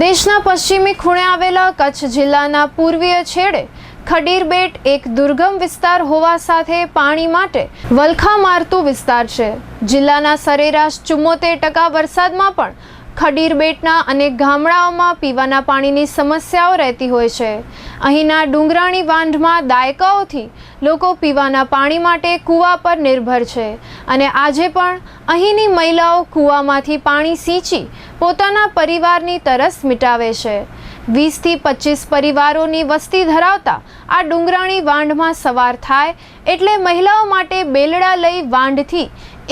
દેશના પશ્ચિમી ખૂણે આવેલા કચ્છ જિલ્લાના પૂર્વીય છેડે ખડીર બેટ એક દુર્ગમ વિસ્તાર હોવા સાથે પાણી માટે વલખા મારતું વિસ્તાર છે. જિલ્લાના સરેરાશ ચુમ્મોતેર ટકા વરસાદમાં પણ ખડીર બેટના અનેક ગામડાઓમાં પીવાના પાણીની સમસ્યાઓ રહેતી હોય છે. અહીંના ડુંગરાણી વાંઢમાં દાયકાઓથી લોકો પીવાના પાણી માટે કૂવા પર નિર્ભર છે અને આજે પણ અહીંની મહિલાઓ કૂવામાંથી પાણી સિંચી પોતાના પરિવારની તરસ મિટાવે છે. વીસથી પચીસ પરિવારોની વસ્તી ધરાવતા આ ડુંગરાણી વાંઢમાં સવાર થાય એટલે મહિલાઓ માટે બેલડા લઈ વાંઢથી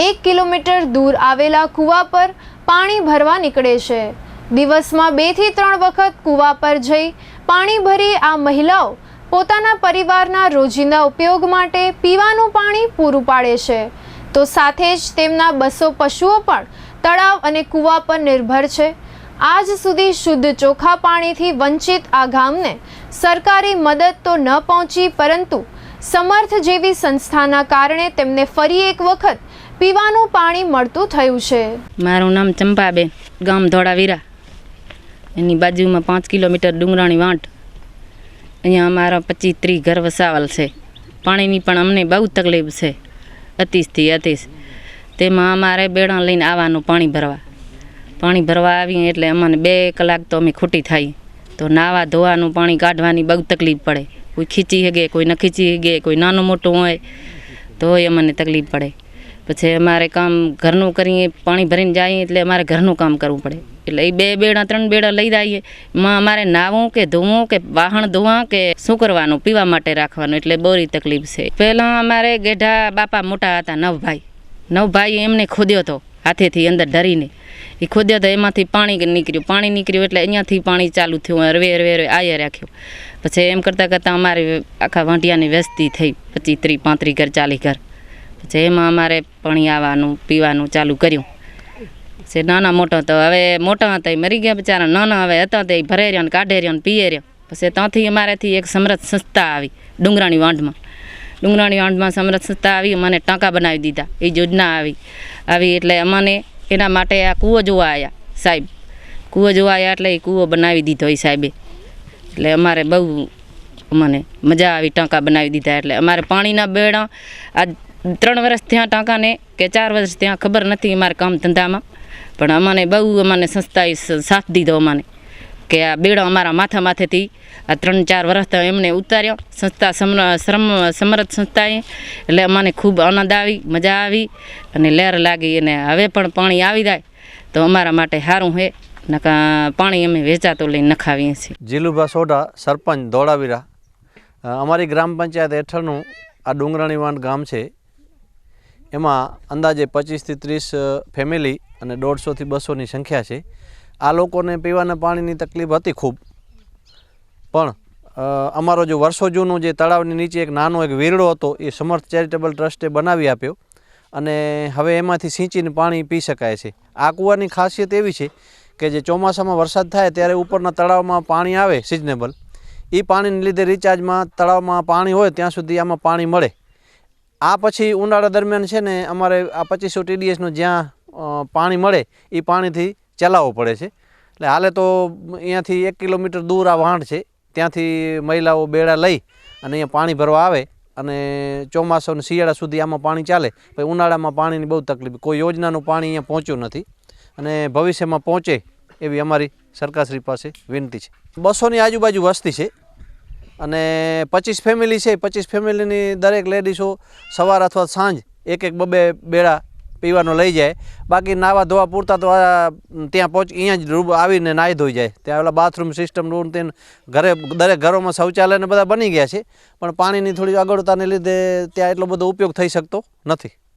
એક કિલોમીટર દૂર આવેલા કૂવા પર પાણી ભરવા નીકળે છે. દિવસમાં બેથી ત્રણ વખત કૂવા પર જઈ પાણી ભરી આ મહિલાઓ પોતાના પરિવારના રોજિંદા ઉપયોગ માટે પીવાનું પાણી પૂરું પાડે છે. તો સાથે જ તેમના બસો પશુઓ પણ તળાવ અને કૂવા પર નિર્ભર છે. આજ સુધી શુદ્ધ ચોખા પાણીથી વંચિત આ ગામને સરકારી મદદ તો ન પહોંચી, પરંતુ સમર્થ જેવી સંસ્થાના કારણે તેમને ફરી એક વખત પીવાનું પાણી મળતું થયું છે. મારું નામ ચંપાબેન, ગામ ધોળાવીરા. એની બાજુમાં પાંચ કિલોમીટર ડુંગરાણી વાંટ. અહીંયા અમારા પચીસ ત્રીસ ઘર વસાવાલ છે. પાણીની પણ અમને બહુ તકલીફ છે. અતિશથી અતિશ. તેમાં અમારે બેડા લઈને આવવાનું પાણી ભરવા. પાણી ભરવા આવીએ એટલે અમને બે કલાક તો અમે ખૂટી થાય. તો નાવા ધોવાનું, પાણી કાઢવાની બહુ તકલીફ પડે. કોઈ ખીચી હગે, કોઈ ન ખીચી હગે, કોઈ નાનું મોટું હોય, તોય અમને તકલીફ પડે. પછી અમારે કામ ઘરનું કરીએ, પાણી ભરીને જઈએ એટલે અમારે ઘરનું કામ કરવું પડે. એટલે એ બે બેડા ત્રણ બેડા લઈ જઈએ એમાં અમારે નાવું કે ધોવું કે વાહણ ધોવા કે શું કરવાનું, પીવા માટે રાખવાનું, એટલે બોરી તકલીફ છે. પહેલાં અમારે ગેઢા બાપા મોટા હતા નવભાઈ નવભાઈ એમને ખોદ્યો હતો હાથેથી અંદર ધરીને. એ ખોદ્યો તો એમાંથી પાણી નીકળ્યું. પાણી નીકળ્યું એટલે અહીંયાથી પાણી ચાલુ થયું. હરવે હરવે હરવે આયે રાખ્યું. પછી એમ કરતાં કરતાં અમારી આખા વાંટિયાની વ્યસ્તી થઈ. પચીસ ત્રીસ પાંત્રીસ ઘર ચાલીસ ઘર. પછી એમાં અમારે પાણી આવવાનું, પીવાનું ચાલુ કર્યું. પછી નાના મોટા તો હવે મોટા હતા એ મરી ગયા બિચારા. નાના હવે હતા તે ભરે રહ્યા ને કાઢે રહ્યા ને પીએ રહ્યા. પછી ત્યાંથી અમારેથી એક સમરથ સંસ્થા આવી ડુંગરાણી વાંઢમાં. ડુંગરાણી વાંઢમાં સમરસતા આવી મને ટાંકા બનાવી દીધા. એ યોજના આવી. આવી એટલે અમને એના માટે આ કૂવો જોવા આવ્યા સાહેબ. કૂવો જોવા આવ્યા એટલે એ કૂવો બનાવી દીધો એ સાહેબે. એટલે અમારે બહુ મને મજા આવી ટાંકા બનાવી દીધા. એટલે અમારે પાણીના બેડા, આ ત્રણ વર્ષ ત્યાં ટાંકાને કે ચાર વર્ષ ત્યાં ખબર નથી અમારે કામ ધંધામાં. પણ અમને બહુ અમને સંસ્થાએ સાથ દીધો અમને. કે આ બેડો અમારા માથા માથેથી આ ત્રણ ચાર વર્ષ એમને ઉતાર્યો. સંસ્થા સમ શ્રમ સમરથ સંસ્થાએ. એટલે અમને ખૂબ આનંદ આવી, મજા આવી અને લહેર લાગી અને હવે પણ પાણી આવી જાય તો અમારા માટે સારું છે નકા પાણી અમે વેચાતો લઈને નખાવીએ છીએ. જીલુભા સોઢા, સરપંચ ધોળાવીરા. અમારી ગ્રામ પંચાયત હેઠળનું આ ડુંગરાણીવાંડ ગામ છે. એમાં અંદાજે પચીસથી ત્રીસ ફેમિલી અને દોઢસોથી બસોની સંખ્યા છે. આ લોકોને પીવાના પાણીની તકલીફ હતી ખૂબ. પણ અમારો જે વર્ષો જૂનું જે તળાવની નીચે એક નાનો એક વીરડો હતો, એ સમર્થ ચેરિટેબલ ટ્રસ્ટે બનાવી આપ્યો અને હવે એમાંથી સિંચીને પાણી પી શકાય છે. આ કૂવાની ખાસિયત એવી છે કે જે ચોમાસામાં વરસાદ થાય ત્યારે ઉપરના તળાવમાં પાણી આવે સિઝનેબલ. એ પાણીને લીધે રિચાર્જમાં તળાવમાં પાણી હોય ત્યાં સુધી આમાં પાણી મળે. આ પછી ઉનાળા દરમિયાન છે ને અમારે આ પચીસો ટીડીએસનું જ્યાં પાણી મળે એ પાણીથી ચલાવવું પડે છે. એટલે હાલે તો અહીંયાથી એક કિલોમીટર દૂર આ વાંઢ છે. ત્યાંથી મહિલાઓ બેડા લઈ અને અહીંયા પાણી ભરવા આવે અને ચોમાસા અને શિયાળા સુધી આમાં પાણી ચાલે. પછી ઉનાળામાં પાણીની બહુ તકલીફ. કોઈ યોજનાનું પાણી અહીંયા પહોંચ્યું નથી. અને ભવિષ્યમાં પહોંચે એવી અમારી સરકારશ્રી પાસે વિનંતી છે. બસોની આજુબાજુ વસ્તી છે. અને પચીસ ફેમિલી છે. પચીસ ફેમિલીની દરેક લેડીસો સવાર અથવા સાંજ એક એક બબે બેડા પીવાનો લઈ જાય. બાકી નાવા ધોવા પૂરતા તો ત્યાં પહોંચ, અહીંયા જ રૂબ આવીને નાહી ધોઈ જાય. ત્યાં ઓલા બાથરૂમ સિસ્ટમ રૂમ તેને ઘરે, દરેક ઘરોમાં શૌચાલયને બધા બની ગયા છે. પણ પાણીની થોડી અગવડતાને લીધે ત્યાં એટલો બધો ઉપયોગ થઈ શકતો નથી.